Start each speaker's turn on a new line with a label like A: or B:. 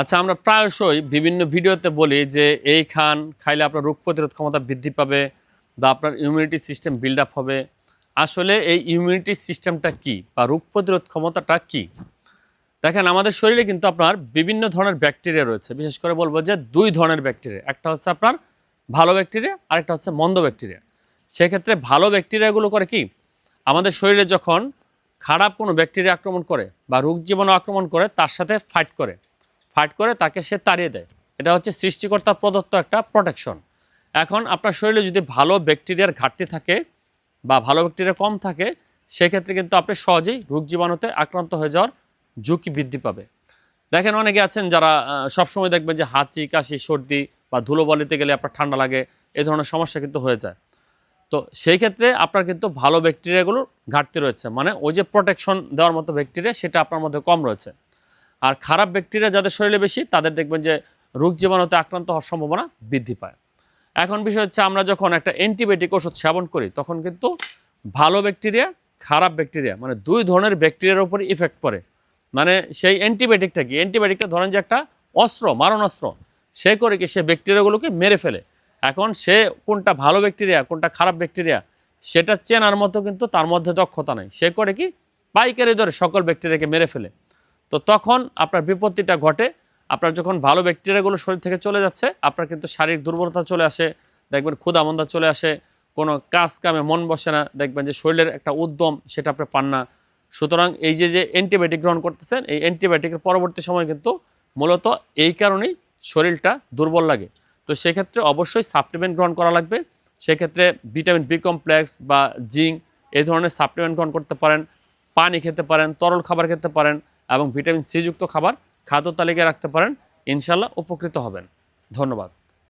A: আচ্ছা আমরা প্রায়শই বিভিন্ন ভিডিওতে বলি যে এই খান খাইলে আপনার রোগ প্রতিরোধ ক্ষমতা বৃদ্ধি পাবে বা আপনার ইমিউনিটি সিস্টেম বিল্ড আপ হবে। আসলে এই ইমিউনিটি সিস্টেমটা কি বা রোগ প্রতিরোধ ক্ষমতাটা কি? দেখেন, আমাদের শরীরে কিন্তু আপনার বিভিন্ন ধরনের ব্যাকটেরিয়া রয়েছে। বিশেষ করে বলব যে দুই ধরনের ব্যাকটেরিয়া একটা হচ্ছে আপনার ভালো ব্যাকটেরিয়া আরেকটা হচ্ছে মন্দ ব্যাকটেরিয়া সেক্ষেত্রে ভালো ব্যাকটেরিয়াগুলো করে কি? আমাদের শরীরে যখন খারাপ কোনো ব্যাকটেরিয়া আক্রমণ করে বা রোগ জীবাণু আক্রমণ করে, তার সাথে ফাইট করে। ফাইট করে তাকে সে তাড়িয়ে দেয়। এটা হচ্ছে সৃষ্টিকর্তা প্রদত্ত একটা প্রোটেকশন এখন আপনার শরীরে যদি ভালো ব্যাকটেরিয়ার ঘাটতি থাকে বা ভালো ব্যাকটেরিয়া কম থাকে, সেক্ষেত্রে কিন্তু আপনি সহজেই রোগ জীবাণুতে আক্রান্ত হয়ে যাওয়ার ঝুঁকি বৃদ্ধি পাবে। দেখেন অনেকে আছেন যারা সবসময় দেখবেন যে হাঁচি, কাশি, সর্দি বা ধুলোবালিতে গেলে আপনার ঠান্ডা লাগে এই ধরনের সমস্যা কিন্তু হয়ে যায়। তো সেই ক্ষেত্রে আপনার কিন্তু ভালো ব্যাকটেরিয়াগুলোর ঘাটতি রয়েছে। মানে ওই যে প্রোটেকশন দেওয়ার মতো ব্যাকটেরিয়া, সেটা আপনার মধ্যে কম রয়েছে। আর খারাপ ব্যাকটেরিয়া যাদের শরীরে বেশি, তাদের দেখবেন যে রোগ জীবাণুতে আক্রান্ত হওয়ার সম্ভাবনা বৃদ্ধি পায়। এখন বিষয় হচ্ছে আমরা যখন একটা অ্যান্টিবায়োটিক ওষুধ সেবন করি, তখন কিন্তু ভালো ব্যাকটেরিয়া, খারাপ ব্যাকটেরিয়া মানে দুই ধরনের ব্যাকটেরিয়ার উপর ইফেক্ট পড়ে। মানে সেই অ্যান্টিবায়োটিকটা কি? অ্যান্টিবায়োটিকটা ধরেন যে একটা অস্ত্র মারণ অস্ত্র সে করে কি সে ব্যাকটেরিয়াগুলোকে মেরে ফেলে। এখন সে কোনটা ভালো ব্যাকটেরিয়া, কোনটা খারাপ ব্যাকটেরিয়া, সেটা চেনার মতো কিন্তু তার মধ্যে দক্ষতা নেই। সে করে কি? পাইকারি ধরে সকল ব্যাকটেরিয়াকে মেরে ফেলে। তো তখন আপনার বিপত্তিটা ঘটে। আপনার যখন ভালো ব্যাকটেরিয়াগুলো শরীর থেকে চলে যাচ্ছে, আপনার কিন্তু শারীরিক দুর্বলতা চলে আসে, দেখবেন ক্ষুদামন্দা চলে আসে, কোনো কাজ কামে মন বসে না, দেখবেন যে শরীরের একটা উদ্যম সেটা আপনি পান না। সুতরাং এই যে যে অ্যান্টিবায়োটিক গ্রহণ করতেছেন, এই অ্যান্টিবায়োটিকের পরবর্তী সময় কিন্তু মূলত এই কারণেই শরীরটা দুর্বল লাগে। তো সেক্ষেত্রে অবশ্যই সাপ্লিমেন্ট গ্রহণ করা লাগবে। সেক্ষেত্রে ভিটামিন বি কমপ্লেক্স বা জিঙ্ক এই ধরনের সাপ্লিমেন্ট গ্রহণ করতে পারেন, পানি খেতে পারেন, তরল খাবার খেতে পারেন এবং ভিটামিন সিযুক্ত খাবার খাদ্য তালিকায় রাখতে পারেন। ইনশাল্লাহ উপকৃত হবেন। ধন্যবাদ।